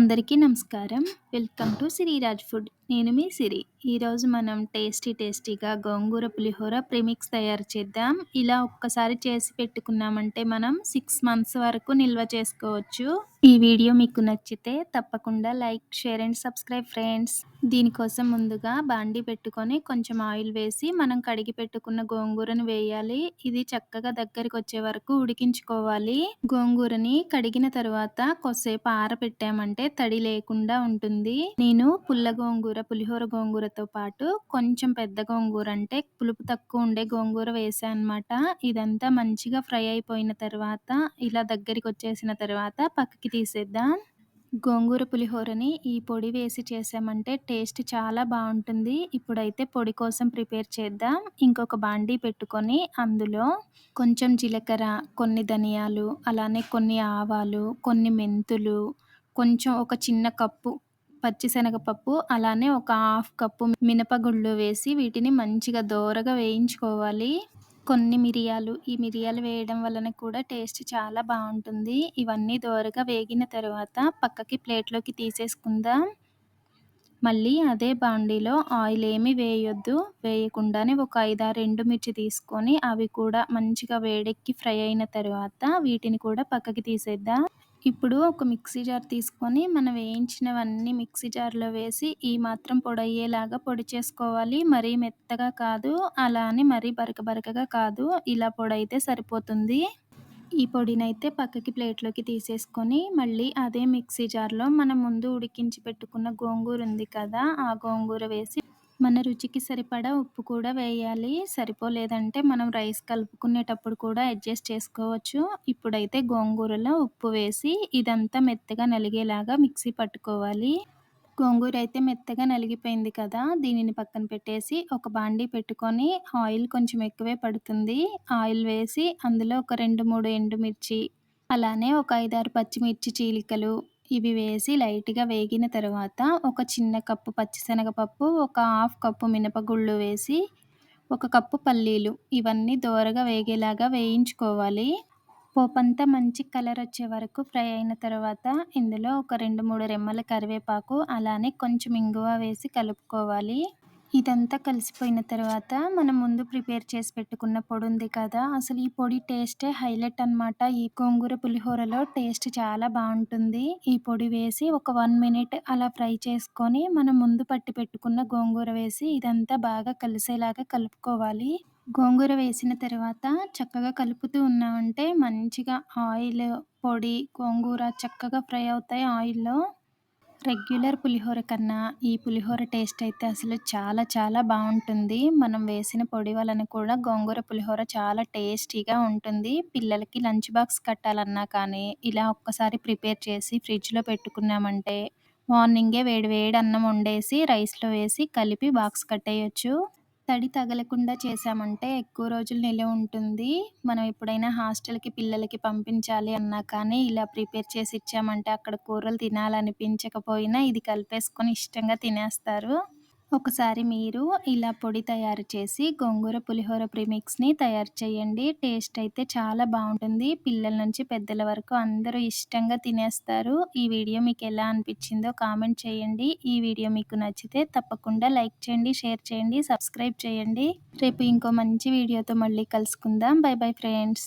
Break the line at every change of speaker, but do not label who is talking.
అందరికీ నమస్కారం. Welcome to Siriraj food. నేను మీ సిరి. ఈరోజు మనం టేస్టీ టేస్టీగా గోంగూర పులిహోర ప్రిమిక్స్ తయారు చేద్దాం. ఇలా ఒక్కసారి చేసి పెట్టుకున్నామంటే మనం సిక్స్ మంత్స్ వరకు నిల్వ చేసుకోవచ్చు. ఈ వీడియో మీకు నచ్చితే తప్పకుండా like share and subscribe friends. దీనికోసం ముందుగా బాండి పెట్టుకొని కొంచెం ఆయిల్ వేసి మనం కడిగి పెట్టుకున్న గోంగూరను వేయాలి. ఇది చక్కగా దగ్గరికి వచ్చే వరకు ఉడికించుకోవాలి. గోంగూరని కడిగిన తర్వాత కొద్దిసేపు ఆరబెట్టామంటే తడి లేకుండా ఉంటుంది. నేను పుల్ల గోంగూర పులిహోర గోంగూరతో పాటు కొంచెం పెద్ద గోంగూర అంటే పులుపు తక్కువ ఉండే గోంగూర వేసాను అనమాట ఇదంతా మంచిగా ఫ్రై అయిపోయిన తర్వాత ఇలా దగ్గరికి వచ్చేసిన తర్వాత పక్కకి తీసేద్దాం. గోంగూర పులిహోరని ఈ పొడి వేసి చేసామంటే టేస్ట్ చాలా బాగుంటుంది. ఇప్పుడైతే పొడి కోసం ప్రిపేర్ చేద్దాం. ఇంకొక బాండీ పెట్టుకొని అందులో కొంచెం జీలకర్ర కొన్ని ధనియాలు అలానే కొన్ని ఆవాలు కొన్ని మెంతులు కొంచెం ఒక చిన్న కప్పు పచ్చిశనగపప్పు అలానే ఒక హాఫ్ కప్పు మినపగుళ్ళు వేసి వీటిని మంచిగా దోరగా వేయించుకోవాలి. కొన్ని మిరియాలు ఈ మిరియాలు వేయడం వలన కూడా టేస్ట్ చాలా బాగుంటుంది. ఇవన్నీ దోరగా వేగిన తర్వాత పక్కకి ప్లేట్లోకి తీసేసుకుందాం. మళ్ళీ అదే బాండీలో ఆయిల్ ఏమి వేయొద్దు. వేయకుండానే ఒక ఐదారు ఎండుమిర్చి తీసుకొని అవి కూడా మంచిగా వేడెక్కి ఫ్రై అయిన తర్వాత వీటిని కూడా పక్కకి తీసేద్దాం. ఇప్పుడు ఒక మిక్సీ జార్ తీసుకొని మనం వేయించినవన్నీ మిక్సీ జార్లో వేసి ఈ మాత్రం పొడి అయ్యేలాగా పొడి చేసుకోవాలి. మరీ మెత్తగా కాదు అలా అని మరీ బరక బరకగా కాదు. ఇలా పొడి అయితే సరిపోతుంది. ఈ పొడినైతే పక్కకి ప్లేట్లోకి తీసేసుకొని మళ్ళీ అదే మిక్సీ జార్లో మనం ముందు ఉడికించి పెట్టుకున్న గోంగూర ఉంది కదా ఆ గోంగూర వేసి మన రుచికి సరిపడా ఉప్పు కూడా వేయాలి. సరిపోలేదంటే మనం రైస్ కలుపుకునేటప్పుడు కూడా అడ్జస్ట్ చేసుకోవచ్చు. ఇప్పుడైతే గోంగూరలో ఉప్పు వేసి ఇదంతా మెత్తగా నలిగేలాగా మిక్సీ పట్టుకోవాలి. గోంగూర అయితే మెత్తగా నలిగిపోయింది కదా దీనిని పక్కన పెట్టేసి ఒక బాండీ పెట్టుకొని ఆయిల్ కొంచెం ఎక్కువే పడుతుంది. ఆయిల్ వేసి అందులో ఒక రెండు మూడు ఎండుమిర్చి అలానే ఒక ఐదారు పచ్చిమిర్చి చీలికలు ఇవి వేసి లైట్గా వేగిన తర్వాత ఒక చిన్న కప్పు పచ్చిశనగపప్పు ఒక హాఫ్ కప్పు మినపగుళ్ళు వేసి ఒక కప్పు పల్లీలు. ఇవన్నీ దోరగా వేగేలాగా వేయించుకోవాలి. పోపంతా మంచి కలర్ వచ్చే వరకు ఫ్రై అయిన తర్వాత ఇందులో ఒక రెండు మూడు రెమ్మల కరివేపాకు అలానే కొంచెం ఇంగువ వేసి కలుపుకోవాలి. ఇదంతా కలిసిపోయిన తర్వాత మనం ముందు ప్రిపేర్ చేసి పెట్టుకున్న పొడి ఉంది కదా. అసలు ఈ పొడి టేస్టే హైలైట్ అనమాట ఈ గోంగూర పులిహోరలో టేస్ట్ చాలా బాగుంటుంది. ఈ పొడి వేసి ఒక వన్ మినిట్ అలా ఫ్రై చేసుకొని మనం ముందు పట్టి పెట్టుకున్న గోంగూర వేసి ఇదంతా బాగా కలిసేలాగా కలుపుకోవాలి. గోంగూర వేసిన తర్వాత చక్కగా కలుపుతూ ఉన్నామంటే మంచిగా ఆయిల్ పొడి గోంగూర చక్కగా ఫ్రై అవుతాయి ఆయిల్లో. రెగ్యులర్ పులిహోర కన్నా ఈ పులిహోర టేస్ట్ అయితే అసలు చాలా చాలా బాగుంటుంది. మనం వేసిన పొడి వలన కూడా గోంగూర పులిహోర చాలా టేస్టీగా ఉంటుంది. పిల్లలకి లంచ్ బాక్స్ కట్టాలన్నా కానీ ఇలా ఒక్కసారి ప్రిపేర్ చేసి ఫ్రిడ్జ్లో పెట్టుకున్నామంటే మార్నింగే వేడి వేడి అన్నం వండేసి రైస్లో వేసి కలిపి బాక్స్ కట్టేయచ్చు. తడి తగలకుండా చేసామంటే ఎక్కువ రోజులు నిలవ ఉంటుంది. మనం ఎప్పుడైనా హాస్టల్కి పిల్లలకి పంపించాలి అన్నా కానీ ఇలా ప్రిపేర్ చేసి ఇచ్చామంటే అక్కడ కూరలు తినాలనిపించకపోయినా ఇది కలిపేసుకొని ఇష్టంగా తినేస్తారు. ఒకసారి మీరు ఇలా పొడి తయారు చేసి గోంగూర పులిహోర ప్రిమిక్స్ని తయారు చేయండి. టేస్ట్ అయితే చాలా బాగుంటుంది. పిల్లల నుంచి పెద్దల వరకు అందరూ ఇష్టంగా తినేస్తారు. ఈ వీడియో మీకు ఎలా అనిపించిందో కామెంట్ చేయండి. ఈ వీడియో మీకు నచ్చితే తప్పకుండా లైక్ చేయండి షేర్ చేయండి సబ్స్క్రైబ్ చేయండి. రేపు ఇంకో మంచి వీడియోతో మళ్ళీ కలుసుకుందాం. Bye bye friends.